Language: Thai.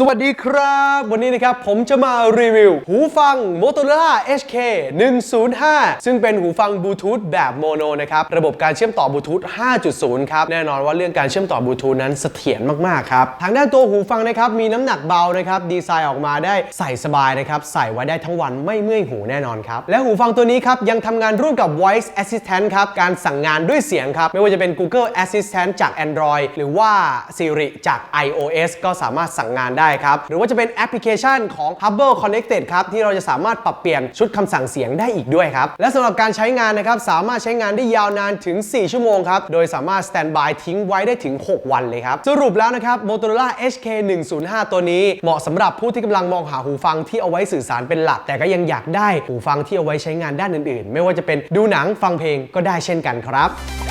สวัสดีครับ วันนี้นะครับผมจะมารีวิว หูฟัง Motorola HK 105 ซึ่งเป็นหูฟังบลูทูธแบบโมโนนะครับ ระบบการเชื่อมต่อบลูทูธ 5.0 ครับ แน่นอนว่าเรื่องการเชื่อมต่อบลูทูธนั้นเสถียรมากๆครับ ทางด้านตัวหูฟังนะครับ มีน้ำหนักเบานะครับ ดีไซน์ออกมาได้ใส่สบายนะครับ ใส่ไว้ได้ทั้งวันไม่เมื่อยหูแน่นอนครับ และหูฟังตัวนี้ครับยังทำงานร่วมกับ Voice Assistant ครับการสั่งงานด้วยเสียงครับไม่ว่าจะเป็น Google Assistant จาก Android หรือว่า Siri จาก iOS ก็สามารถสั่งงานได้ครับ หรือว่าจะเป็นแอปพลิเคชันของ Hubble Connected ครับ ที่เราจะสามารถปรับเปลี่ยนชุดคำสั่งเสียงได้อีกด้วยครับ และสำหรับการใช้งานนะครับ สามารถใช้งานได้ยาวนานถึง 4 ชั่วโมงครับ โดยสามารถ stand by ทิ้งไว้ได้ถึง 6 วันเลยครับ สรุปแล้วนะครับ Motorola HK 105ตัวนี้ เหมาะสำหรับผู้ที่กำลังมองหาหูฟังที่เอาไว้สื่อสารเป็นหลัก แต่ก็ยังอยากได้หูฟังที่เอาไว้ใช้งานด้านอื่นๆ ไม่ว่าจะเป็นดูหนังฟังเพลงก็ได้เช่นกันครับ